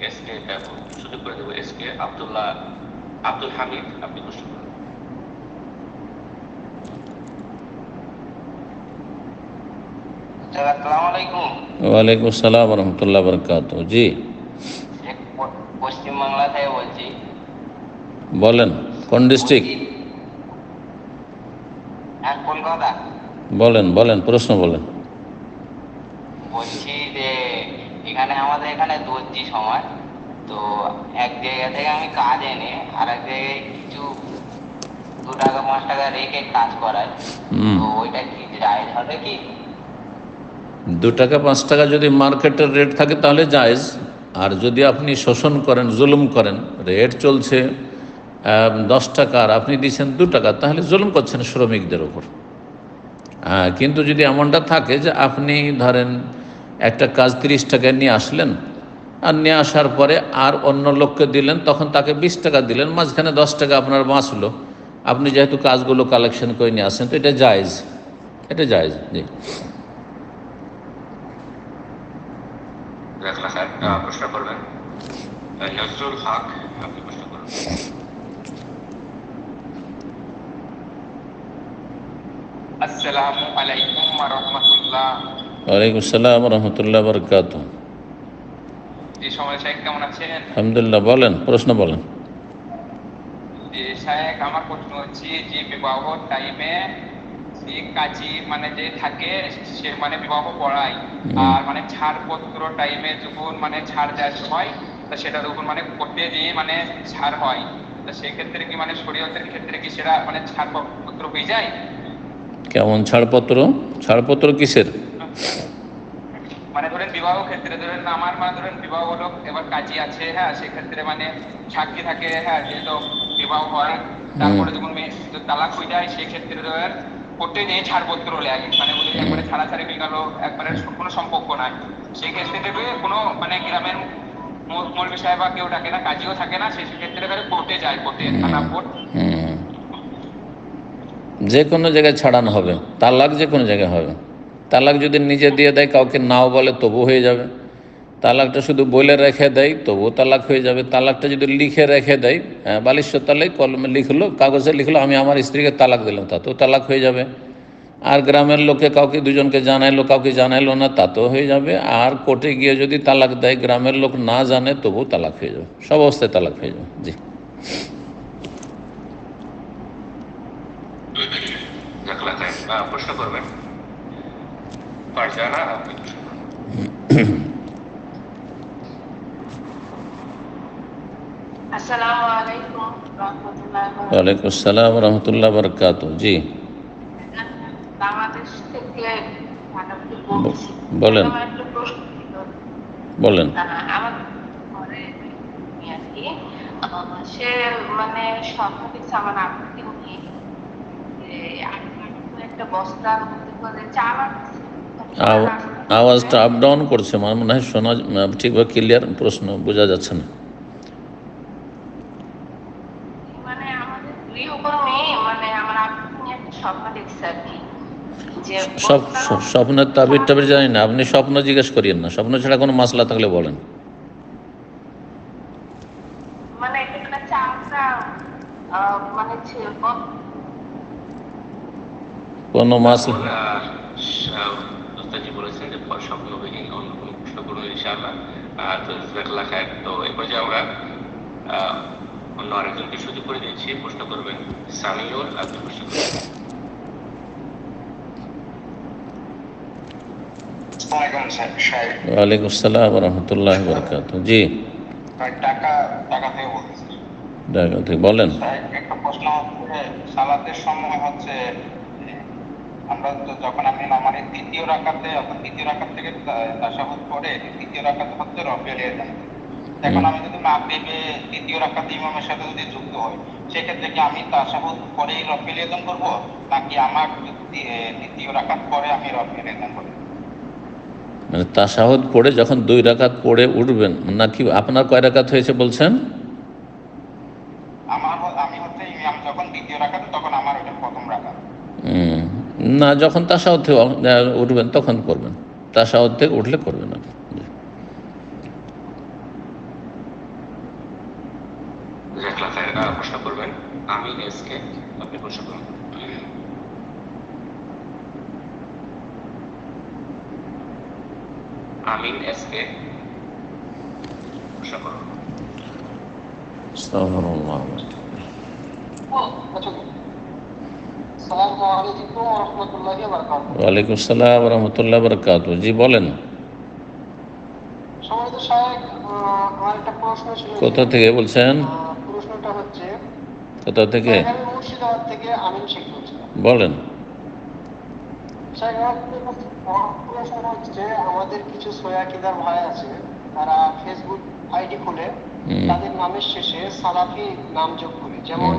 S K সুযোগ করে দেবো এস কে আবদুল্লাহ আব্দুল হামিদ আপনি প্রশ্ন করুন ওয়ালাইকুম আসসালাম রহমতুল্লাহ বরকাত জি পশ্চিমবাংলা থেকে বলছি বলেন কোন ডিস্ট্রিক্ট হ্যাঁ কলকাতা বলেন বলেন প্রশ্ন বলেন বলছি যে এখানে এখানে দর্জি সমাজ তো এক জায়গা থেকে আমি কাজ এনে আর এক জায়গায় কিছু দু টাকা পাঁচ টাকা রেখে কাজ করাই। তো ওইটা কি যায় হবে কি? দু টাকা পাঁচ টাকা যদি মার্কেটের রেট থাকে তাহলে জায়েজ। আর যদি আপনি শোষণ করেন জুলুম করেন রেট চলছে দশ টাকা আর আপনি দিচ্ছেন দু টাকা তাহলে জুলুম করছেন শ্রমিকদের ওপর হ্যাঁ, কিন্তু যদি এমনটা থাকে যে আপনি ধরেন একটা কাজ তিরিশ টাকায় নিয়ে আসলেন আর নিয়ে আসার পরে আর অন্য লোককে দিলেন তখন তাকে বিশ টাকা দিলেন মাঝখানে দশ টাকা আপনার বাঁচলো আপনি যেহেতু কাজগুলো কালেকশন করে নিয়ে আসেন তো এটা জায়জ। এটা জায়েজ জি। আসসালামু আলাইকুম আসসালাম রহমতুল্লাহ। বরকাত জি সময় সাহেব কেমন আছেন আলহামদুলিল্লাহ বলেন প্রশ্ন বলেন। আমার প্রশ্ন হচ্ছে যে বিবাহ টাইমে যে কাজী মানে যে থাকে সে মানে বিবাহ পড়ায় আর মানে ছাড়পত্র টাইমে যখন মানে ছাড় দেওয়ার সময় তা সেটা তখন মানে করতে দিয়ে মানে ছাড় হয়। তা সেক্ষেত্রে কি মানে শরীয়তের ক্ষেত্রে কি সেটা মানে ছাড়পত্র হয়ে যায়? কেমন ছাড়পত্র? ছাড়পত্র কিসের? মানে ধরেন বিবাহ ক্ষেত্রে ধরেন আমার মানে ধরেন বিবাহ হলো এবার কাজী আছে হ্যাঁ সেক্ষেত্রে মানে সাক্ষী থাকে হ্যাঁ যেহেতু বিবাহ হয় তারপরে যখন মেয়ে তালাক হয়ে যায় সেক্ষেত্রে ধরেন করতে নিয়ে ছাড়পত্র লাগে মানে বলে একবারে ছাড়াছাড়ি হয়ে গেল একবারে কোনো সম্পর্ক নাই। সেই ক্ষেত্রে দেবে কোনো মানে গ্রামের মৌ- মৌলবি সাহেব বা কেউ থাকে না কাজীও থাকে না সেই ক্ষেত্রে ধরে কোর্টে যায় কোর্টে থানা কোর্ট। যে কোনো জায়গায় ছাড়ানো হবে তালাক যে কোনো জায়গায় হবে। তালাক যদি নিজে দিয়ে দেয় কাউকে নাও বলে তবু হয়ে যাবে। তালাকটা শুধু বলে রেখে দেয় তবু তালাক হয়ে যাবে। তালাকটা যদি লিখে রেখে দেয় হ্যাঁ, বালিশ্য তালাই কলমে লিখলো কাগজে লিখলো আমি আমার স্ত্রীকে তালাক দিলাম তা তো তালাক হয়ে যাবে। আর গ্রামের লোকে কাউকে দুজনকে জানাইলো কাউকে জানাইলো না তাতেও হয়ে যাবে। আর কোর্টে গিয়ে যদি তালাক দেয় গ্রামের লোক না জানে তবু তালাক হয়ে যাবে। সব অবস্থায় তালাক হয়ে যাবে। জি। প্রশ্ন করবেন? ফারজানা আসসালামু ওয়ালাইকুম আসসালাম রহমতুল্লাহ বরকাত জি বাংলাদেশ থেকে ঢাকাতে বলছি। বলেন। আমার একটা বলেন। সে মানে বস্তার মধ্যে করে আওয়াজটা আপ ডাউন করছে আমার মনে হয় শোনা ঠিকভাবে ক্লিয়ার প্রশ্ন বোঝা যাচ্ছে না। মানে মানে আমার আপুকে নিয়ে একটা স্বপ্ন দেখছে আর কি যে সব স্বপ্নের তাবির টাবির জানি না আপনি স্বপ্ন জিজ্ঞেস করিয়েন না স্বপ্ন ছাড়া কোনো মাসলা থাকলে বলেন। মানে মানে কোনো মাসলা উস্তাদজি বলেছেন যে স্বপ্ন বিহীন অন্য কোনো প্রশ্ন করুন ইনশাআল্লাহ। তো জাজাকাল্লাহ খায়ের। তো এই পর্যায়ে আমরা অন্য আরেকজনকে সুযোগ করে দিচ্ছি প্রশ্ন করবেন সামিউল আপনি প্রশ্ন করবেন ওয়ালাইকুম আসসালাম রহমতুল্লাহ বরকাত জি। টাকা টাকা থেকে বলতেছি বলেন। একটা প্রশ্ন হচ্ছে সালাতের সময় হচ্ছে আমরা তো যখন আমি নামারি তৃতীয় রাকাতে অর্থাৎ তৃতীয় রাকাত থেকে তাসাহুদ পড়ে তৃতীয় রাকাতে হচ্ছে রফিল এজান এখন আমি যদি মাগরিবে তৃতীয় রাকাতে ইমামের সাথে যদি যুক্ত হই সেক্ষেত্রে কি আমি তাসাহুদ পরেই রফিল এজান করব নাকি আমার তি- এ, তৃতীয় রাকাত পরে আমি রফিল এজান করব? মানে তাসাহুদ পড়ে যখন দুই রাকাত পড়ে উঠবেন নাকি আপনার কয় রাকাত হয়েছে বলছেন আমার হ- আমি হচ্ছে ইমাম যখন দ্বিতীয় রাকাতে তখন আমার ওটা প্রথম রাকাত হুম, না যখন তাসাহুদ থেকে উঠবেন তখন করবেন। তাসাহুদ থেকে উঠলে করবেন আপনি জি। জাকলা খায়ের আহ, প্রশ্ন করবেন আমিন এসকে আপনি প্রশ্ন করুন আমিন এসকে প্রশ্ন করুন আস্তাগফিরুল্লাহ। আসসালামু আলাইকুম ওয়া রাহমাতুল্লাহি ওয়া বারাকাতুহু ওয়ালাইকুম আসসালাম রহমতুল্লাহ বরকাত জি বলেন। কোথা থেকে বলছেন? কোথা থেকে? বলেন। আমাদের কিছু সয়াকিদার ভাই আছে তারা ফেসবুক আইডি খুলে তাদের নামের শেষে সালাফি নাম যোগ করে যেমন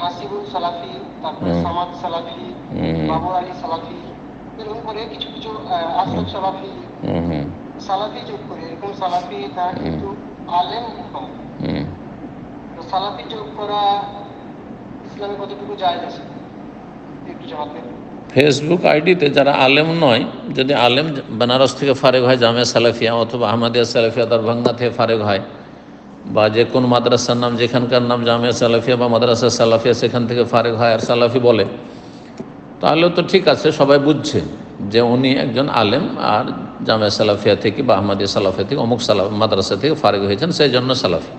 হাসিবুল সালাফি তারপরে। সামাদ সালাফি। আলী সালাফি এরকম করে কিছু কিছু আহ, সালাফি হুম হুম। সালাফি যোগ করে এরকম সালাফি তারা কিন্তু আলেম নয়। হুম। তো সালাফি যোগ করা ইসলামে কতটুকু জায়েজ আছে? একটু জবাব দেন। ফেসবুক আইডিতে যারা আলেম নয় যদি আলেম বেনারস থেকে ফারেক হয় জামিয়া সালাফিয়া অথবা আহমদিয়া সালাফিয়া দরভঙ্গা থেকে ফারেক হয় বা যে কোন মাদ্রাসার নাম যেখানকার নাম জামিয়া সালাফিয়া বা মাদ্রাসা সালাফিয়া সেখান থেকে ফারেক হয় আর সালাফি বলে তাহলে তো ঠিক আছে, সবাই বুঝছে যে উনি একজন আলেম আর জামিয়া সালাফিয়া থেকে বা আহমদিয়া সালাফিয়া থেকে, অমুক সালাফ মাদ্রাসা থেকে ফারেক হয়েছেন, সেই জন্য সালাফি।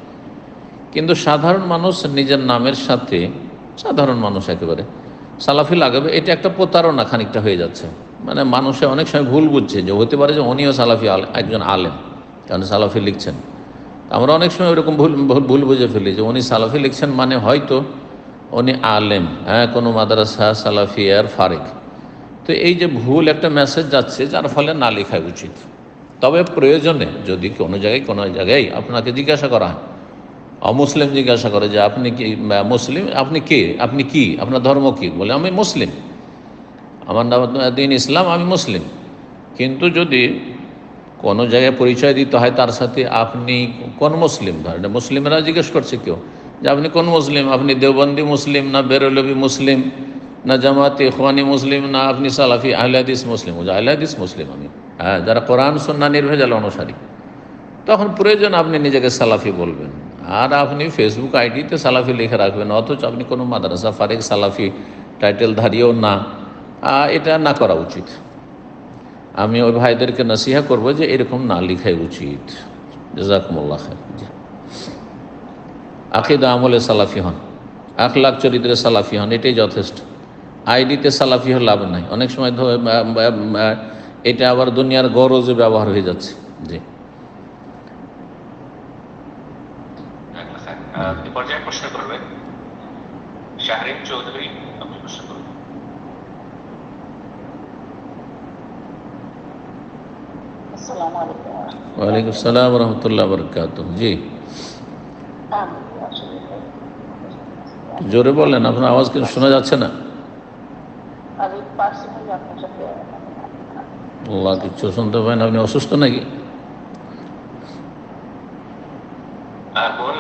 কিন্তু সাধারণ মানুষ নিজের নামের সাথে, সাধারণ মানুষ একেবারে, সালাফি লাগাবে, এটা একটা প্রতারণা খানিকটা হয়ে যাচ্ছে। মানে মানুষে অনেক সময় ভুল বুঝছে যে হতে পারে যে উনিও সালাফি একজন আলেম, কারণ সালাফি লিখছেন। আমরা অনেক সময় ওরকম ভুল- ভুল বুঝে ফেলি যে উনি সালাফি লিখছেন মানে হয়তো উনি আলেম হ্যাঁ কোনো মাদ্রাসা সালাফিয়ার ফারেক। তো এই যে ভুল একটা মেসেজ যাচ্ছে, যার ফলে না লেখাই উচিত। তবে প্রয়োজনে যদি কোনো জায়গায় কোনো জায়গায় আপনাকে জিজ্ঞাসা করা হয়, অমুসলিম জিজ্ঞাসা করে যে আপনি কি মুসলিম, আপনি কে, আপনি কি, আপনার ধর্ম কি? বলে, আমি মুসলিম। আমার নাম দিন ইসলাম, আমি মুসলিম। কিন্তু যদি কোনো জায়গায় পরিচয় দিতে হয় তার সাথে, আপনি কোন মুসলিম? ধরেন, মুসলিমরা জিজ্ঞেস করছে কেউ। যে আপনি কোন মুসলিম? আপনি দেওবন্দি মুসলিম না বেরলবি মুসলিম? না জামাতে ইখওয়ানি মুসলিম না আপনি সালাফি? আহলাদিস মুসলিম। আহলাদিস মুসলিম আমি। হ্যাঁ যারা কোরআন সন্না নির্ভেজাল, অনুসারী। তখন প্রয়োজন আপনি নিজেকে সালাফি বলবেন। আর আপনি ফেসবুক আইডিতে সালাফি লিখে রাখবেন। অথচ আপনি কোনো মাদ্রাসা ফারেক, সালাফি টাইটেল ধারিয়েও না। এটা না করা উচিত। আমি ওই ভাইদেরকে নসিহা করব যে এরকম না লিখাই উচিত। জাজাকুমুল্লাহ খায় জি। আকিদা আমলে সালাফি হন আখলাখ চরিত্রে সালাফি হন এটাই যথেষ্ট। আইডিতে সালাফি হলে লাভ নাই। অনেক সময় এটা আবার দুনিয়ার গরজে ব্যবহার হয়ে যাচ্ছে। জি। প্রশ্ন করবেন। শাহরিন চৌধুরী আপনি প্রশ্ন করুন ওয়ালাইকুম আসসালাম রহমতুল্লাহ বরকাত জি। জোরে বলেন আপনার আওয়াজ কিন্তু শোনা যাচ্ছে না? আল্লাহ কিচ্ছু শুনতে পারেন আপনি অসুস্থ নাকি?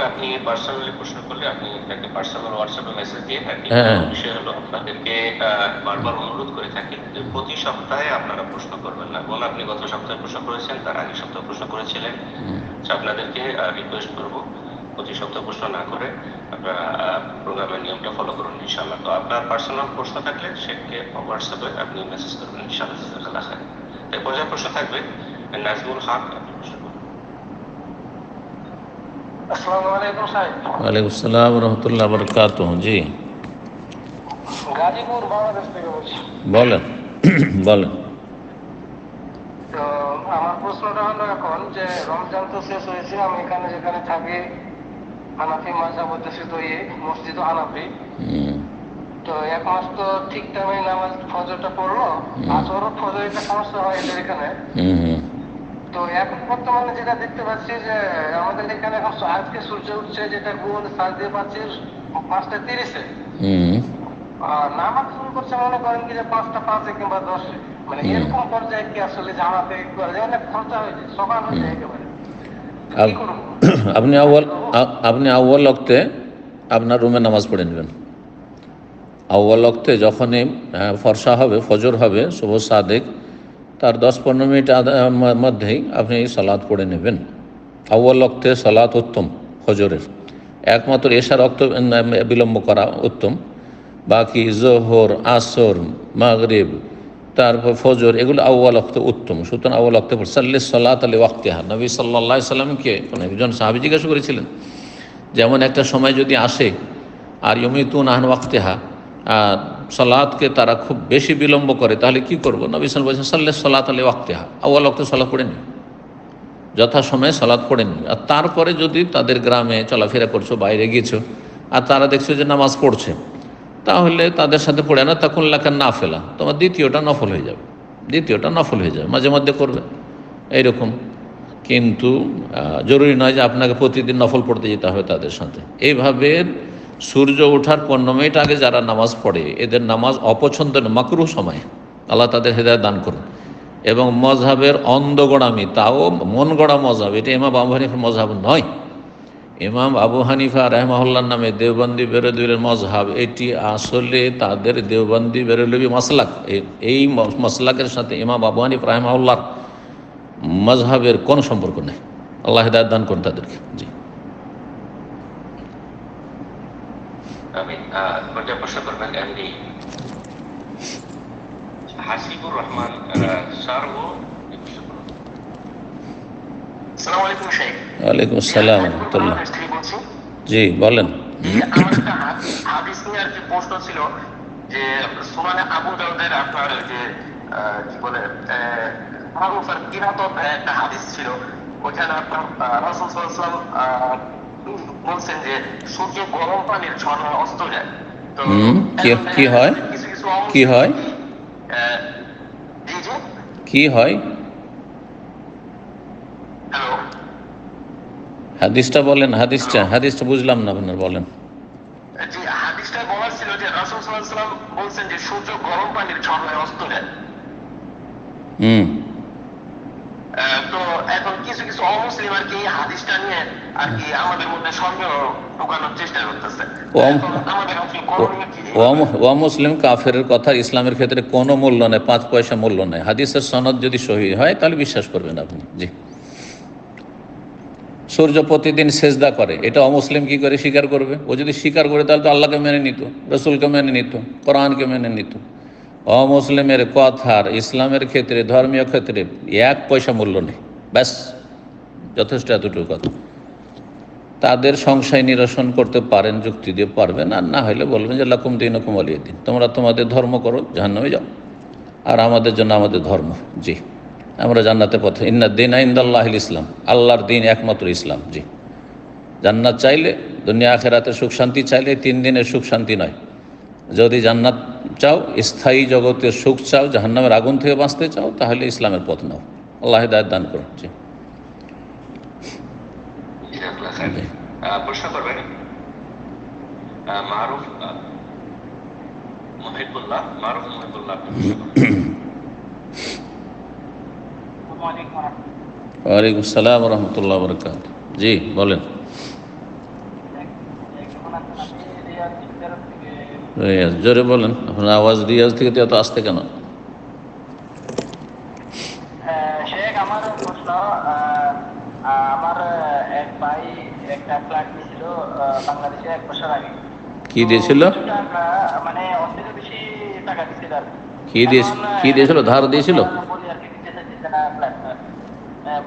আপনি পার্সোনালি প্রশ্ন করলে আপনি একটা পার্সোনাল হোয়াটসঅ্যাপে মেসেজ দিয়ে হ্যাঁ। বিষয় হলো আপনাদেরকে বারবার অনুরোধ করে থাকি যে প্রতি সপ্তাহে আপনারা প্রশ্ন করবেন না। বোন আপনি গত সপ্তাহে প্রশ্ন করেছেন তার আগের সপ্তাহে প্রশ্ন করেছিলেন। তো আপনাদেরকে রিকোয়েস্ট করব। প্রতি সপ্তাহে প্রশ্ন না করে আপনারা প্রোগ্রামের নিয়মটা ফলো করুন ইনশাআল্লাহ। তো আপনার পার্সোনাল প্রশ্ন থাকলে সেটাকে হোয়াটসঅ্যাপে আপনি মেসেজ করবেন খায়ের। এর পর্যায়ে প্রশ্ন থাকবে নাজমুল হক আপনি প্রশ্ন করুন। আসসালামু আলাইকুম সাহেব। ওয়ালাইকুম আসসালাম রহমতুল্লাহ বরকাত জি। গাজীপুর বাংলাদেশ থেকে বলছি। বলেন বলেন। তো আমার প্রশ্নটা হলো এখন যে রমজান তো শেষ হয়েছে আমি এখানে যেখানে থাকি হানাফি মাঝাব অধ্যুষিত ইয়ে মসজিদ হানাফি তো এক মাস তো ঠিক টাইমে নামাজ ফজরটা পড়ল আসরও ফজর একটা সমস্যা হয় এদের এখানে। তো এখন বর্তমানে যেটা দেখতে পাচ্ছি যে আমাদের এখানে আজকে সূর্য উঠছে যেটা গুগল সার্চ দিয়ে পাচ্ছি পাঁচটা তিরিশে। আর নামাজ শুরু করছে মনে করেন কি যে পাঁচটা পাঁচে কিংবা দশে। মানে এরকম পর্যায়ে কি আসলে জামাতে খরচা হয়ে যায় সকাল হয়ে যায় একেবারে। আপনি আউ্বাল আপনি আউ্বাল অক্তে আপনার রুমে নামাজ পড়ে নেবেন। আউ্বাল অক্তে যখনই ফর্সা হবে, ফজর হবে, শুভ সাদেক, তার দশ পনেরো মিনিট মধ্যেই আপনি সালাদ পড়ে নেবেন। আউ্বাল অক্তে সালাদ উত্তম, ফজরের। একমাত্র এশা রক্ত বিলম্ব করা উত্তম। বাকি জোহর, আসর, মাগরিব তারপর ফজর, এগুলো আউ্য়াল অক্ত উত্তম। সুতরাং আউ্য়াল অক্ত সাল্লি সাল্লাত আলী ওয়াক্তেহা। নবী সাল্লাহ সাল্লামকে কোনো একজন সাহাবি জিজ্ঞাসা করেছিলেন, যেমন একটা সময় যদি আসে, আর ইয়মিতুন আহন ওয়াক্তেহা, আর সলাৎকে তারা খুব বেশি বিলম্ব করে, তাহলে কি করব? নবী সাল বলছেন সলাত আলী ওয়াক্তেহা। আউ্য়াল অক্ত সলাৎ পড়ে নি যথাসময়ে সলাৎ পড়ে নি আর তারপরে যদি তাদের গ্রামে চলাফেরা করছ, বাইরে গেছো আর তারা দেখছ যে নামাজ পড়ছে তাহলে তাদের সাথে পড়ে না, তখন লেখা না ফেলা তোমার দ্বিতীয়টা নফল হয়ে যাবে। দ্বিতীয়টা নফল হয়ে যাবে, মাঝে মধ্যে করবে। এইরকম। কিন্তু জরুরি নয় যে আপনাকে প্রতিদিন নফল পড়তে যেতে হবে তাদের সাথে। এইভাবে সূর্য ওঠার পনেরো মিনিট আগে যারা নামাজ পড়ে, এদের নামাজ অপছন্দের মাকরু সময়। আল্লাহ তাদের হৃদয় দান করুন। এবং মজহাবের অন্ধগোড়ামি তাও মন গড়া মজহাব এটা এমা আবু মজাব নয়। ইমাম আবু হানিফা রহমাহুল্লার নামে দেওবন্দি বেরোদুলের মজহাব, এটি আসলে তাদের দেওবন্দি বেরোলবি মাসলাক। এই- মাসলাকের সাথে ইমাম আবু হানিফ রহমাহুল্লার মজহাবের কোনো সম্পর্ক নেই। আল্লাহ দান করুন তাদেরকে। জি। হাসিবুর রহমান প্রশ্ন করুন সালাম আলাইকুম শেখ ওয়ালাইকুম আসসালাম রহমতুল্লাহ। জি বলেন। আমার একটা হাদ- হাদিস নিয়ে আর কি প্রশ্ন ছিল যে সুনানে আবু দাউদের আপনার যে কি বলে মারুফার কিরাতত একটা হাদিস ছিল। ওখানে আপনার রাসুল সাল্লাম বলছেন যে সূর্য গরম পানির ঝর্ণা অস্ত যায়। তো কি- হয়? কি হয়? কি হয়? হাদিসটা বলেন হাদিসটা হাদিসটা বুঝলাম না আপনার বলেন। জি হাদিসটা বলার ছিল যে রাসুল সাল্লাহ সাল্লাম বলছেন যে সূর্য গরম পানির ঝর্ণায় অস্ত যায়। হুম। আহ, তো এখন কিছু কিছু অমুসলিম আর কি হাদিসটা নিয়ে আর কি আমাদের মধ্যে সন্দেহ ঢোকানোর চেষ্টা করতেছে। অম- এখন আমাদের আসলে করণীয় কি ও মুসলিম কাফের কথা ইসলামের ক্ষেত্রে কোনো মূল্য নেই পাঁচ পয়সা মূল্য নেই। হাদিসের সনদ যদি সহি হয় তাহলে বিশ্বাস করবেন আপনি। জি। সূর্য প্রতিদিন সেজদা করে। এটা অমুসলিম কি করে স্বীকার করবে? ও যদি স্বীকার করে, তাহলে তো আল্লাহকে মেনে নিত, রসুলকে মেনে নিত, কোরআনকে মেনে নিত। অমুসলিমের কথার, ইসলামের ক্ষেত্রে, ধর্মীয় ক্ষেত্রে এক পয়সা মূল্য নেই। ব্যাস, যথেষ্ট এতটুকু কথা। তাদের সংশয় নিরসন করতে পারেন, যুক্তি দিয়ে পারবেন, আর না হলে বলবেন যে, লাকুম দিন হুকুম আলিয়ে দিন। তোমরা তোমাদের ধর্ম করো, জাহান্নামে যাও। আর আমাদের জন্য আমাদের ধর্ম, জি। আমরা জান্নাতের পথে ইন্না দিন ইন্দাল্লাহ ইসলাম। আল্লাহর দিন একমাত্র ইসলাম জি। জান্নাত চাইলে দুনিয়া আখেরাতে সুখ শান্তি চাইলে তিন দিনের সুখ শান্তি নয়। যদি জান্নাত চাও স্থায়ী জগতের সুখ চাও জাহান্নামের আগুন থেকে বাঁচতে চাও তাহলে ইসলামের পথ নাও। আল্লাহ দায়ত দান করুন জি। প্রশ্ন করবেন? মারুফ মহিবুল্লাহ মারুফ মহিবুল্লাহ প্রশ্ন করবেন। ওয়ালাইকুম সালাম রহমতুল্লাহ বরকাত। জি বলেন। রিয়াজ জোরে বলেন। আপনার আওয়াজ রিয়াজ থেকে তো এত আসতে কেন? শেখ আমার প্রশ্ন আমার এক ভাই একটা ফ্ল্যাট নিয়েছিল বাংলাদেশে এক বছর আগে। কি দিয়েছিল? মানে অর্থ বেশি টাকা দিয়েছিল কি। দিয়েছিল কি দিয়েছিল? ধার দিয়েছিল? আপনার আহ,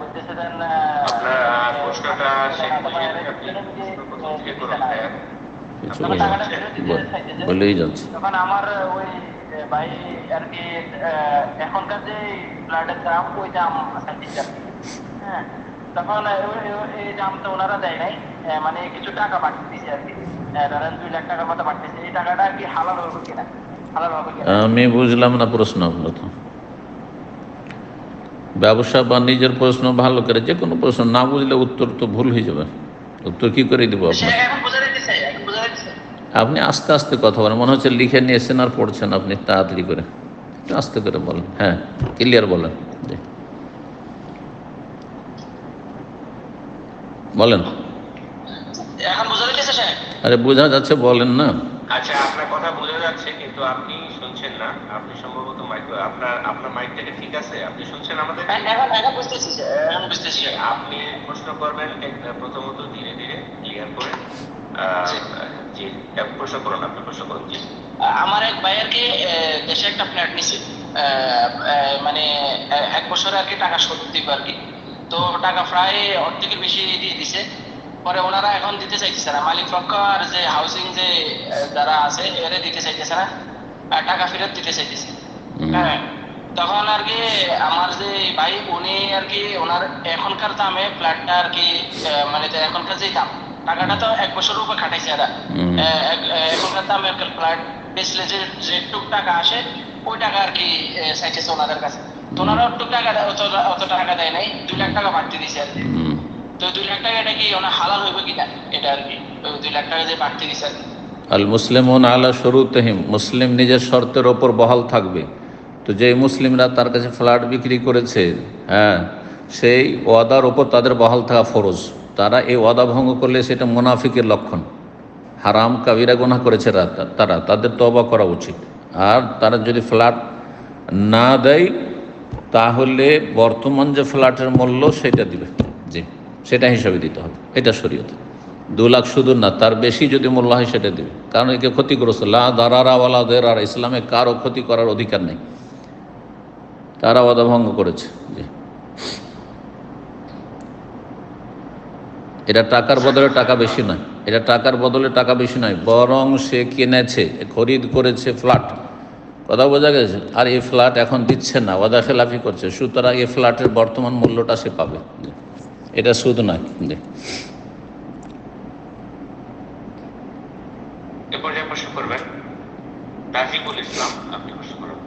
প্রশ্নটা শেষ বুঝিয়ে আপনি প্রথম থেকে করুন ভাইয়া। কিছু তখন বলবেন টাকাটা ফেরত দিতে বল- চাইতেছে। বলেই যাচ্ছে তখন আমার ওই ভাই আর কি এখনকার যে ফ্ল্যাটের দাম ওই দাম। হ্যাঁ তখন এই দামটা ওনারা দেয় নাই মানে কিছু টাকা বাড়তি দিয়েছে আর কি ধরেন দুই লাখ টাকার মতো বাড়তেছে এই টাকাটা কি হালাল হবে কিনা হালাল হবে কিনা আমি বুঝলাম না প্রশ্ন আপনার তো বা নিজের প্রশ্ন ভালো করে যে কোনো প্রশ্ন না বুঝলে উত্তর তো ভুল হয়ে যাবে। উত্তর কি করে দিব আপনার আপনি আস্তে আস্তে কথা বলেন মনে হচ্ছে লিখে নিয়েছেন আর পড়ছেন আপনি তাড়াতাড়ি করে। একটু আস্তে করে বলেন হ্যাঁ ক্লিয়ার বলেন। বলেন। আরে বোঝা যাচ্ছে বলেন না। আচ্ছা আপনার কথা বোঝা যাচ্ছে কিন্তু আপনি শুনছেন না। আপনি আপনার আপনার মাইক থেকে ঠিক আছে? আপনি শুনছেন আমাদের? এখন এখন বুঝতেছি এখন বুঝতেছি। আপনি প্রশ্ন করবেন প্রথমত ধীরে ধীরে ক্লিয়ার করে। জি। প্রশ্ন করুন আপনি প্রশ্ন করুন জি। আমার এক ভাইয়ের কি দেশে একটা ফ্ল্যাট নিছে। মানে এক বছর আর কি টাকা শোধ দিব আর কি। তো টাকা প্রায় অর্ধেকের বেশি দিয়ে দিছে। পরে ওনারা এখন দিতে চাইতেছে না। মালিক পক্ষ আর যে হাউসিং যে যারা আছে এরা দিতে চাইতেছে না। টাকা ফেরত দিতে চাইতেছে। হ্যাঁ। তখন আর কি আমার যে ভাই উনি আর কি ওনার এখনকার দামে ফ্ল্যাটটা আর কি মানে যে এখনকার যে দাম টাকাটা তো এক বছর উপর খাটাইছে এরা। এখনকার দামে ফ্ল্যাট বেচলে যে যেটুক টাকা আসে ওই টাকা আর কি চাইতেছে ওনাদের কাছে। তো ওনারা অত টাকা অত টাকা দেয় নাই দুই লাখ টাকা বাড়তি দিছে আর কি। তো দুই লাখ টাকা এটা কি ওনার হালাল হইবে কিনা এটা আর কি দুই লাখ টাকা যে বাড়তি দিছে আর কি। আল মুসলিমুন আলা শুরুতহিম মুসলিম নিজের শর্তের ওপর বহাল থাকবে। তো যে মুসলিমরা তার কাছে ফ্ল্যাট বিক্রি করেছে হ্যাঁ সেই ওয়াদার ওপর তাদের বহাল থাকা ফরজ। তারা এই ওয়াদা ভঙ্গ করলে সেটা মুনাফিকের লক্ষণ। হারাম কাবিরা গোনা করেছে তারা, তাদের তবা করা উচিত। আর তারা যদি ফ্ল্যাট না দেয়, তাহলে বর্তমান যে ফ্ল্যাটের মূল্য সেটা দিবে। জি, সেটা হিসাবে দিতে হবে। এটা শরীয়ত। দু লাখ শুধু না, তার বেশি যদি মূল্য হয় সেটা দিবে। কারণ একে ক্ষতিগ্রস্ত। লা দারারা ওয়ালা দেরার, ইসলামে কারও ক্ষতি করার অধিকার নেই। তারা ওয়াদা ভঙ্গ করেছে এটা টাকার বদলে টাকা বেশি নয়, এটা টাকার বদলে টাকা বেশি নয়, বরং সে কিনেছে, খরিদ করেছে ফ্ল্যাট। কথা বোঝা গেছে? আর এই ফ্ল্যাট এখন দিচ্ছে না, ওয়াদা খেলাফি করছে, সুতরাং এই ফ্ল্যাটের বর্তমান মূল্যটা সে পাবে এটা সুদ নয় প্রশ্ন করবেন ইসলাম আপনি প্রশ্ন করুন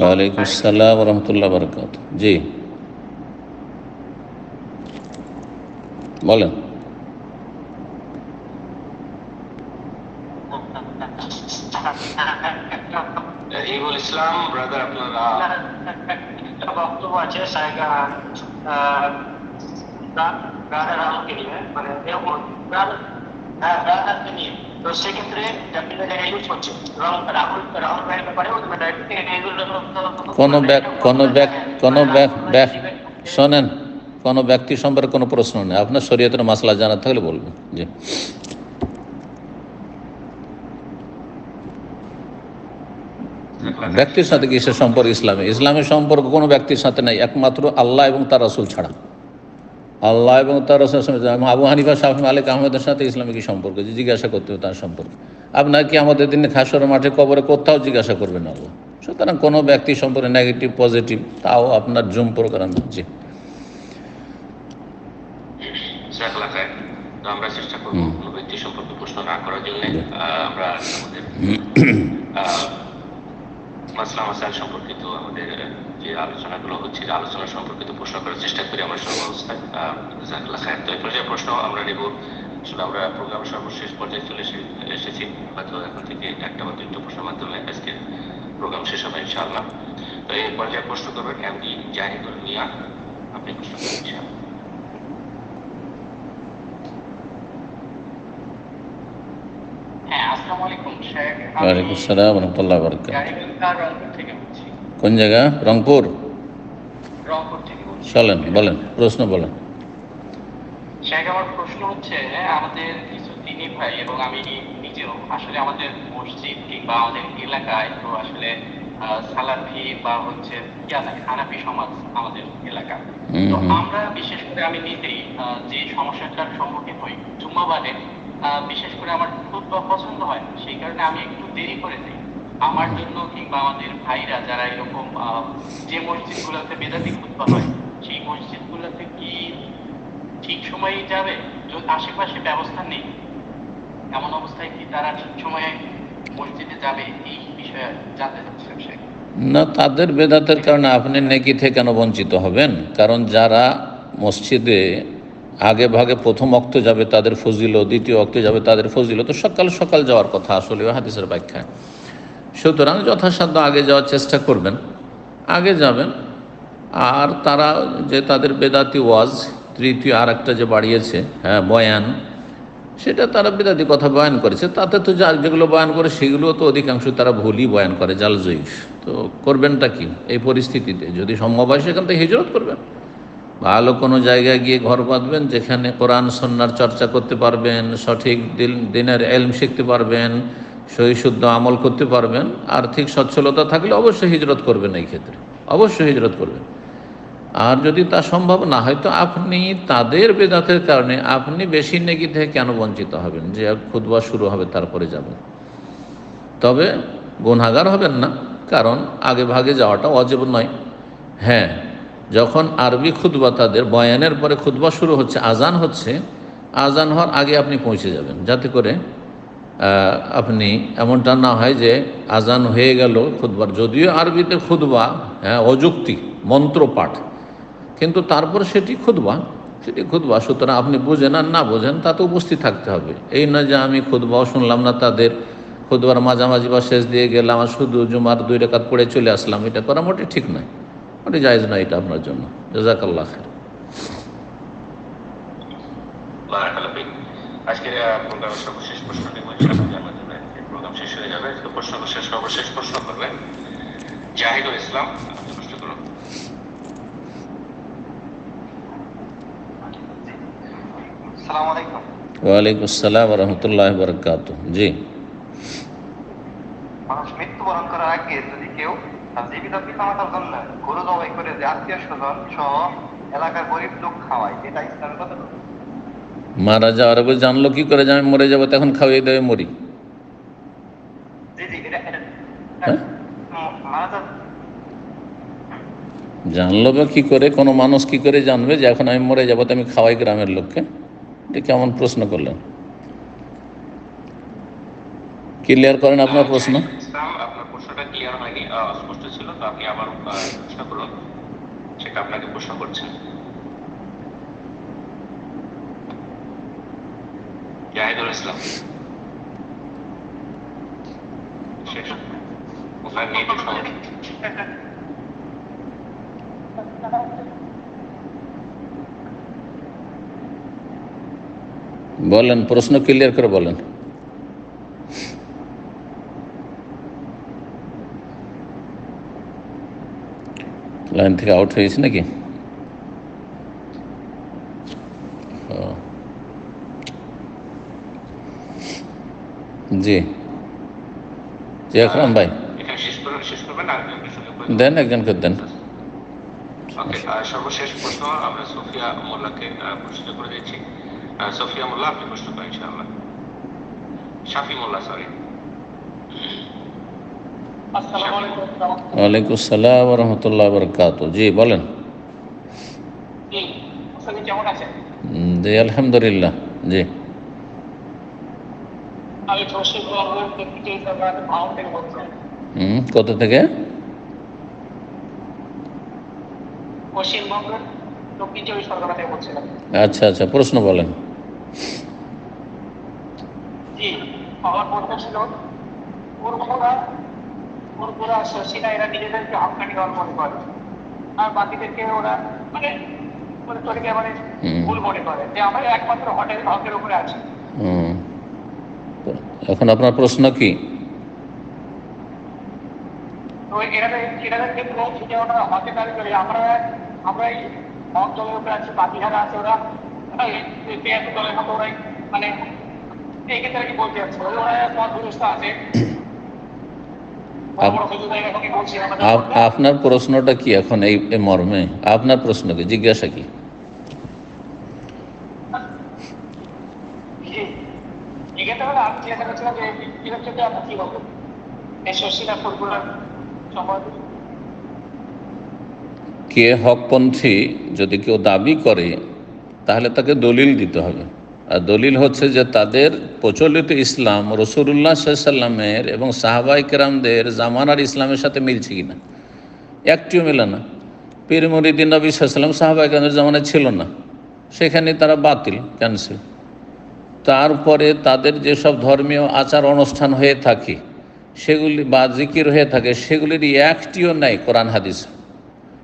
ওয়ালাইকুম আসসালাম রহমতুল্লাহ বরকাত। জি। বলেন। রাজিবুল ইসলাম ব্রাদার আপনারা। একটা বক্তব্য আছে সাইগা গানের আলোকে নিয়ে মানে হ্যাঁ তো সেক্ষেত্রে কোনো কোনো কোনো শোনেন, কোনো ব্যক্তি সম্পর্কে কোনো প্রশ্ন নেই। আপনার শরীয়তের মাসলা জানা থাকলে বলবেন। জি। ব্যক্তির সাথে কিসের সম্পর্ক? ইসলামে ইসলামের সম্পর্ক কোনো ব্যক্তির সাথে নাই। একমাত্র আল্লাহ এবং তার রসুল ছাড়া। আল্লাহ এবং তার রসুল এবং আবু হানিফা শাহি মালিক আহমেদের সাথে ইসলামে কি সম্পর্ক? যে জিজ্ঞাসা করতে হবে তার সম্পর্কে। আপনার কি আমাদের দিনে খাসর মাঠে কবরে কোথাও জিজ্ঞাসা করবেন আল্লাহ? সুতরাং কোনো ব্যক্তি সম্পর্কে নেগেটিভ পজিটিভ তাও আপনার জুম প্রোগ্রাম জি জাজাকাল্লাহ আমরা চেষ্টা করব ব্যক্তি সম্পর্কে প্রশ্ন না করার জন্য। আমরা আমাদের আহ, মাসলা মাসাইল সম্পর্কিত আমাদের যে আলোচনাগুলো হচ্ছে যে আলোচনা সম্পর্কিত প্রশ্ন করার চেষ্টা করি আমরা সর্বাবস্থায় খায়ের। তো এই পর্যায়ে প্রশ্ন আমরা নেব। আসলে আমরা প্রোগ্রাম সর্বশেষ পর্যায়ে চলে এসেছি। হয়তো এখন থেকে একটা বা দুটো প্রশ্নের মাধ্যমে আজকে প্রোগ্রাম শেষ হবে ইনশাআল্লাহ। তো এই পর্যায়ে প্রশ্ন করবেন এমডি জাহিদুল মিয়া। আপনি প্রশ্ন করবেন হ্যাঁ আসসালামু আলাইকুম শেখ। ওয়া আলাইকুম আসসালাম রহমতুল্লাহ বরকাত গাড়িবান্ধা রংপুর থেকে বলছি কোন জায়গা? রংপুর? চলেন বলেন প্রশ্ন বলেন। শেখ আমার প্রশ্ন হচ্ছে আমাদের কিছু দিনী ভাই এবং আমি নিজেও আসলে আমাদের মসজিদ কিংবা আমাদের এলাকায় তো আসলে সালাফি বা হচ্ছে হানাফি সমাজ আমাদের এলাকা। তো আমরা বিশেষ করে আমি নিজেই যে সমস্যাটার সম্মুখীন হই জুম্মাবারে আহ, বিশেষ করে আমার খুব পছন্দ হয় সেই কারণে আমি একটু দেরি করে দিই আমার জন্য কিংবা আমাদের ভাইরা যারা এরকম যে মসজিদগুলোতে বেদাতি খুতবা হয়, সেই মসজিদগুলোতে কি ঠিক সময়ে যাবে? আশেপাশে ব্যবস্থা নেই? এমন অবস্থায় কি তারা ঠিক সময়ে মসজিদে যাবে? এই বিষয়ে জানতে শেখ না, তাদের বেদাতের কারণে আপনি নেকি থেকে কেন বঞ্চিত হবেন? কারণ যারা মসজিদে আগে ভাগে প্রথম অক্ত যাবে, তাদের ফজিল দ্বিতীয় অক্ত যাবে, তাদের ফজিল তো সকাল সকাল যাওয়ার কথা আসলে হাদিসের ব্যাখ্যায়। সুতরাং যথাসাধ্য আগে যাওয়ার চেষ্টা করবেন। আগে যাবেন, আর তারা যে তাদের বেদাতি ওয়াজ, তৃতীয় আর একটা যে বাড়িয়েছে হ্যাঁ বয়ান, সেটা তারা বিদাতি কথা বয়ান করেছে। তাতে তো যা যেগুলো বয়ান করে সেগুলো তো অধিকাংশ তারা ভুলই বয়ান করে, জাল তো করবেনটা কি এই পরিস্থিতিতে? যদি সম্ভব হয়, সেখান থেকে হিজরত করবেন। ভালো কোনো জায়গায় গিয়ে ঘর বাঁধবেন, যেখানে কোরআন সন্ন্যার চর্চা করতে পারবেন, সঠিক দিন দিনের এলম শিখতে পারবেন সহি শুদ্ধ আমল করতে পারবেন, আর্থিক সচ্ছলতা থাকলে অবশ্যই হিজরত করবেন এই ক্ষেত্রে। অবশ্যই হিজরত করবেন। আর যদি তা সম্ভব না হয়, তো আপনি তাদের বেদাতের কারণে আপনি বেশি নেকি থেকে কেন বঞ্চিত হবেন? যে খুদবা শুরু হবে, তারপরে যাবেন। তবে গুনাগার হবেন না, কারণ আগে ভাগে যাওয়াটা অজেব নয়। হ্যাঁ যখন আরবি খুদবা তাদের, বয়ানের পরে খুদবা শুরু হচ্ছে, আজান হচ্ছে, আজান হওয়ার আগে আপনি পৌঁছে যাবেন। যাতে করে আপনি এমনটা না হয় যে আজান হয়ে গেল খুদবার যদিও আরবিতে খুদবা হ্যাঁ অযুক্তি মন্ত্র পাঠ কিন্তু তারপর সেটি খুদবা সেটি খুদবা সুতরাং আপনি বুঝেন আর না বোঝেন, তাতে উপস্থিত থাকতে হবে। এই না যে আমি খুদবাও শুনলাম না তাদের খুদবার মাঝামাঝি বা শেষ দিয়ে গেলাম আর শুধু জুমার দুই রেখাত পড়ে চলে আসলাম। এটা করা মোটে ঠিক নয়, মোটে জায়জ না এটা আপনার জন্য। জাজাকাল্লাহ। আজকের প্রোগ্রামের সর্বশেষ প্রশ্নটি আজকে প্রোগ্রাম শেষ হয়ে যাবে। তো প্রশ্ন শেষ সর্বশেষ প্রশ্ন করবেন জাহিদুল ইসলাম আপনি প্রশ্ন করুন। আলাইকুম। ওয়ালাইকুম আসসালাম রহমতুল্লাহ বরকাত জি। মানুষ মৃত্যুবরণ করার আগে যদি কেউ তার জীবিত পিতামাতার জন্য গরু জবাই করে যে আত্মীয় স্বজন সহ এলাকার গরিব লোক খাওয়ায় এটা ইসলামের কথা মারা যাওয়ার আগে জানলো কি করে যে আমি মরে যাব তখন খাওয়িয়ে দেবে মরি। হ্যাঁ? জানলো বা কি করে কোনো মানুষ কি করে জানবে যে এখন আমি মরে যাব তো আমি খাওয়াই গ্রামের লোককে? এটা কেমন প্রশ্ন করলেন? ক্লিয়ার করেন আপনার প্রশ্ন? আপনার প্রশ্নটা ক্লিয়ার হয়নি আহ, ছিল তো আপনি আবার আহ, প্রশ্ন করুন। সেটা আপনাকে প্রশ্ন করছেন। জাহিদুল ইসলাম। বলেন প্রশ্ন ক্লিয়ার করে বলেন। লাইন থেকে আউট হয়েছে নাকি ও। জি। জি আকরাম ভাই। দেন একজনকে দেন। সর্বশেষ প্রশ্ন আমরা সোফিয়া মোল্লাকে আহ, করে দিচ্ছি। সোফিয়া মোল্লা আপনি প্রশ্ন করেন ইনশাআল্লাহ। শাফি মোল্লা সরি ওয়ালাইকুম আসসালাম রহমতুল্লাহ বরকাত। জি বলেন। জি আলহামদুলিল্লাহ। জি আমি পশ্চিমবঙ্গের ডেপুটি সরকার ভারত থেকে বলছি হুম কোথা থেকে? আচ্ছা আচ্ছা প্রশ্ন বলেন। আমার প্রশ্ন ছিল উর্বরা উর্বরা শশীরা এরা নিজেদেরকে হকানি দল মনে করে। আর বাকিদেরকে ওরা মানে মানে মানে ভুল মনে করে যে আমরা একমাত্র হটের হকের উপরে আছি। এখন আপনার প্রশ্ন কি? আপনার প্রশ্নটা কি এখন এই এই মর্মে? আপনার প্রশ্ন কি জিজ্ঞাসা কি জি। এক্ষেত্রে হলো আমি জিজ্ঞাসা করছিলাম যে আপনার কি সম্বন্ধে কে হকপন্থী যদি কেউ দাবি করে, তাহলে তাকে দলিল দিতে হবে। আর দলিল হচ্ছে যে তাদের প্রচলিত ইসলাম রসুল্লাহ সাল্লামের এবং সাহাবাই কেরামদের জামানার ইসলামের সাথে মিলছে কিনা। একটিও মেলে না। পীর মরিদিন নবী সাল্লাম সাহাবাই কেরামদের জামানায় ছিল না। সেখানে তারা বাতিল ক্যান্সেল তারপরে তাদের যেসব ধর্মীয় আচার অনুষ্ঠান হয়ে থাকে, সেগুলি বা জিকির হয়ে থাকে সেগুলির একটিও নাই কোরআন হাদিস।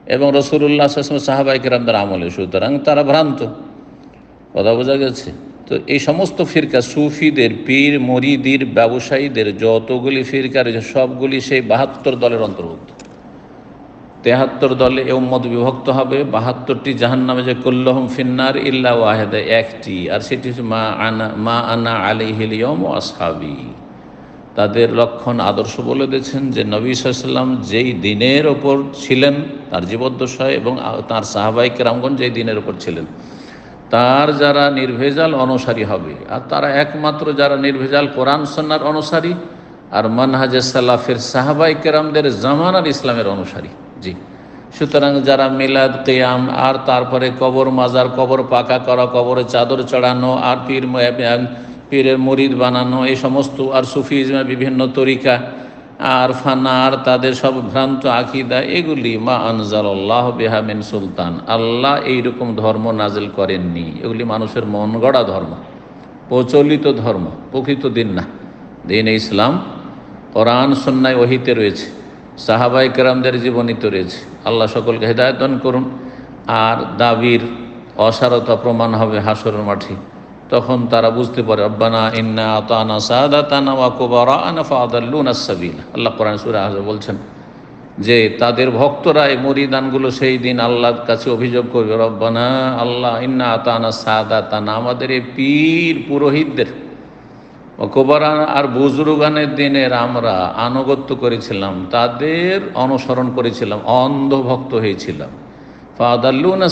এবং রসুল্লাহ সাহাবাই কেরামদের আমলে, সুতরাং তারা ভ্রান্ত। কথা বোঝা গেছে? তো এই সমস্ত ফিরকা সুফিদের, পীর, মরিদির, ব্যবসায়ীদের যতগুলি ফিরকা রয়েছে সবগুলি সেই বাহাত্তর দলের অন্তর্ভুক্ত। তেহাত্তর দলে এ উম্মত বিভক্ত হবে, বাহাত্তরটি জাহান নামে যে কল্লহম ফিন্নার ইল্লা ওয়াহেদা, একটি, আর সেটি মা আনা মা আনা আলি হিলিয়ম ও আসহাবি। তাদের লক্ষণ আদর্শ বলে দিয়েছেন যে নবী সাল্লাম যেই দিনের ওপর ছিলেন, তার জীবদ্দশায় এবং তার সাহাবাইক রামগঞ্জ যেই দিনের ওপর ছিলেন, তার যারা নির্ভেজাল অনুসারী হবে, আর তারা একমাত্র যারা নির্ভেজাল কোরআন সন্ন্যার অনুসারী, আর মানহাজে সালাফের সাহাবাই কেরামদের জামানার ইসলামের অনুসারী। জি। সুতরাং যারা মিলাদ কেয়াম আর তারপরে কবর মাজার, কবর পাকা করা, কবরে চাদর চড়ানো, আর পীর পীরের মরিদ বানানো, এই সমস্ত আর সুফিজমের বিভিন্ন তরিকা, আর ফানা, আর তাদের সব ভ্রান্ত আকিদা, এগুলি মা আনজাল আল্লাহ বেহামিন সুলতান। আল্লাহ এইরকম ধর্ম নাজিল করেননি। এগুলি মানুষের মন গড়া ধর্ম, প্রচলিত ধর্ম, প্রকৃত দিন না। দিন ইসলাম, কোরআন সন্ন্যায় ওহিতে রয়েছে। সাহাবাই কেরামদের জীবনীতে রয়েছে। আল্লাহ সকলকে হেদায়ত দান করুন। আর দাবির অসারতা প্রমাণ হবে হাসরের মাঠে। তখন তারা বুঝতে পারে, রব্বানা ইন্না আতানা সাদাতানা ওয়া আল্লাহ কোরআন সূরা আহজাব বলছেন যে, তাদের ভক্তরা এই মরিদানগুলো সেই দিন আল্লাহর কাছে অভিযোগ করবে, রব্বানা আল্লাহ ইন্না আতানা সাদাতানা। আমাদের এই পীর পুরোহিতদের কোবরান আর বুজরুগানের দিনের আমরা আনুগত্য করেছিলাম, তাদের অনুসরণ করেছিলাম, অন্ধভক্ত হয়েছিলাম। ফাদাল্লুন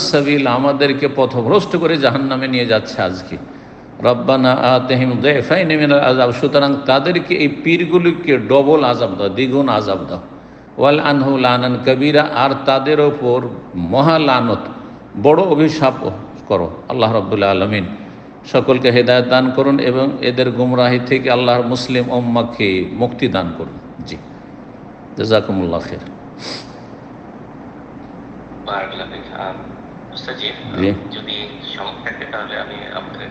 আমাদেরকে পথভ্রষ্ট করে জাহান্নামে নিয়ে যাচ্ছে আজকে। রব্বানা আতহিম দেফাইন আজাব সুতরাং তাদেরকে এই পীরগুলিকে ডবল আজাব দাও, দ্বিগুণ আজাব দাও। ওয়াল আনহুল আনান কবিরা, আর তাদের ওপর মহালানত বড় অভিশাপ করো। আল্লাহ রব্বুল্লা আলমিন সকলকে হেদায়ত দান করুন এবং এদের গুমরাহি থেকে আল্লাহর মুসলিম ওম্মাকে মুক্তি দান করুন। জি। জাজাকুমুল্লাহ খের। যদি সময় থাকে তাহলে আমি আপনাদের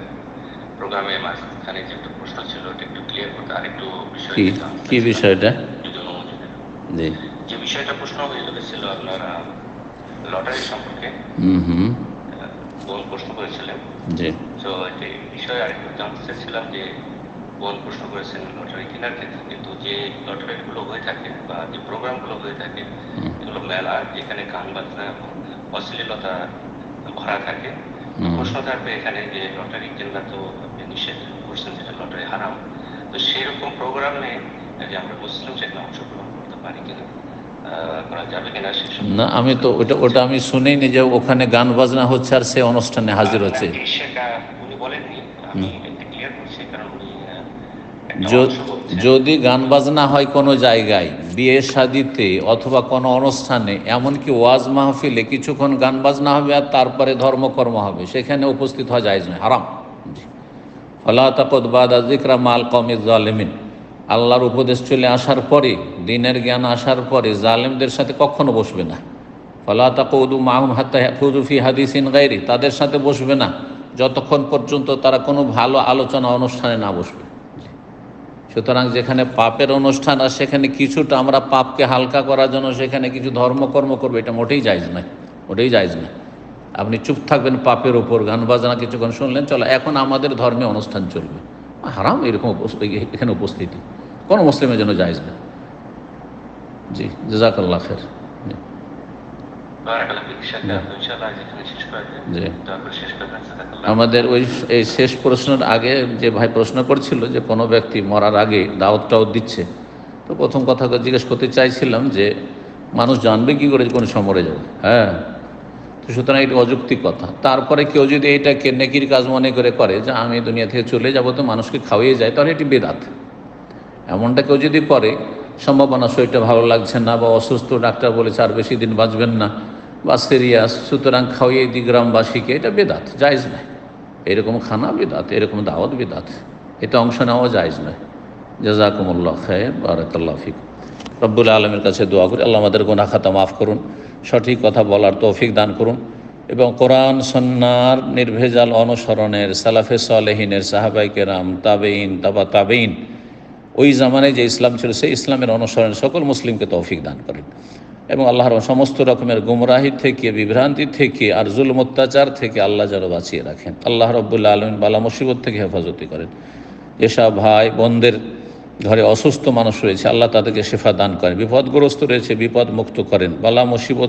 প্রোগ্রামে মাঝখানে যে একটা প্রশ্ন ছিল ওটা একটু ক্লিয়ার করতে আর একটু বিষয় কি। বিষয়টা? যে বিষয়টা প্রশ্ন ছিল আপনার লটারি সম্পর্কে হুম হুম। বোন প্রশ্ন করেছিলেন। জি। তো এই বিষয়ে আরেকটু জানতে চাচ্ছিলাম যে বোন প্রশ্ন করেছেন লটারি কেনার ক্ষেত্রে কিন্তু যে লটারিগুলো হয়ে থাকে বা যে প্রোগ্রামগুলো হয়ে থাকে এগুলো মেলা যেখানে গান বাজনা এবং অশ্লীলতা ভরা থাকে প্রশ্ন থাকবে এখানে যে লটারি কেনা তো আপনি নিষেধ করছেন যেটা লটারি হারাম। তো সেরকম প্রোগ্রামে যে আমরা মুসলিম সেখানে অংশগ্রহণ করতে পারি কিনা? না আমি তো ওটা ওটা আমি শুনিনি যে ওখানে গান বাজনা হচ্ছে আর সে অনুষ্ঠানে হাজির হচ্ছে। যদি গান বাজনা হয় কোনো জায়গায় বিয়ে শাদিতে অথবা কোনো অনুষ্ঠানে এমনকি ওয়াজ মাহফিলে কিছুক্ষণ গান বাজনা হবে আর তারপরে ধর্মকর্ম হবে সেখানে উপস্থিত হওয়া যায় না হারাম। ফলা তাকদবাদ জিকরা মাল কমে জালেমিন। আল্লাহর উপদেশ চলে আসার পরে, দিনের জ্ঞান আসার পরে জালেমদের সাথে কখনো বসবে না। ফলা তাকৌদু মাহুম ফুজুফি হাদিসিন গাইরি তাদের সাথে বসবে না। যতক্ষণ পর্যন্ত তারা কোনো ভালো আলোচনা অনুষ্ঠানে না বসবে। সুতরাং যেখানে পাপের অনুষ্ঠান আর সেখানে কিছুটা আমরা পাপকে হালকা করার জন্য সেখানে কিছু ধর্মকর্ম করবে, এটা মোটেই জায়জ নয়, মোটেই জায়জ না আপনি চুপ থাকবেন পাপের ওপর গান বাজনা কিছুক্ষণ শুনলেন, চলো, এখন আমাদের ধর্মে অনুষ্ঠান চলবে। হারাম এরকম উপস্থিতি এখানে উপস্থিতি। কোনো মুসলিমের জন্য জায়জ না। জি জাজাকাল্লাহ খের। আমাদের ওই এই শেষ প্রশ্নের আগে যে ভাই প্রশ্ন করছিল যে কোনো ব্যক্তি মরার আগে দাওয়াত টাওয়াত দিচ্ছে তো প্রথম কথা জিজ্ঞেস করতে চাইছিলাম যে মানুষ জানবে কি করে কোন সময় মরে যাবে। হ্যাঁ। সুতরাং এটি অযৌক্তিক কথা। তারপরে কেউ যদি এইটাকে নেকির কাজ মনে করে করে যে আমি দুনিয়া থেকে চলে যাব তো মানুষকে খাওয়িয়ে যায়, তাহলে এটি বেদাত। এমনটা কেউ যদি করে, সম্ভাবনা শরীরটা ভালো লাগছে না বা অসুস্থ ডাক্তার বলেছে আর বেশি দিন বাঁচবেন না বা সিরিয়াস, সুতরাং খাওয়িয়ে দি গ্রামবাসীকে এটা বেদাত, জায়জ নয়। এরকম খানা বেদাত, এরকম দাওয়াত বেদাত। এতে অংশ নেওয়া জায়জ নয়। জাজাকুমুল্লাহ খায়ের বারাকাল্লাহ ফিক রব্বুল আলমের কাছে দোয়া করি, আল্লাহ আমাদের গোনা খাতা মাফ করুন। সঠিক কথা বলার তৌফিক দান করুন এবং কোরআন সন্ন্যার নির্ভেজাল অনুসরণের, সালাফে সালেহিনের, সাহাবাই কেরাম তাবেইন তাবা তাবেইন ওই জামানায় যে ইসলাম ছিল, সেই ইসলামের অনুসরণ সকল মুসলিমকে তৌফিক দান করেন। এবং আল্লাহর সমস্ত রকমের গুমরাহি থেকে, বিভ্রান্তি থেকে, আর জুলম অত্যাচার থেকে আল্লাহ যেন বাঁচিয়ে রাখেন। আল্লাহ রব্বুল্লা আলমিন বালা মুসিবত থেকে হেফাজতি করেন। যেসব ভাই, বোনদের ঘরে অসুস্থ মানুষ রয়েছে, আল্লাহ তাদেরকে শেফা দান করেন। বিপদগ্রস্ত রয়েছে বিপদ মুক্ত করেন। বালা মুসিবত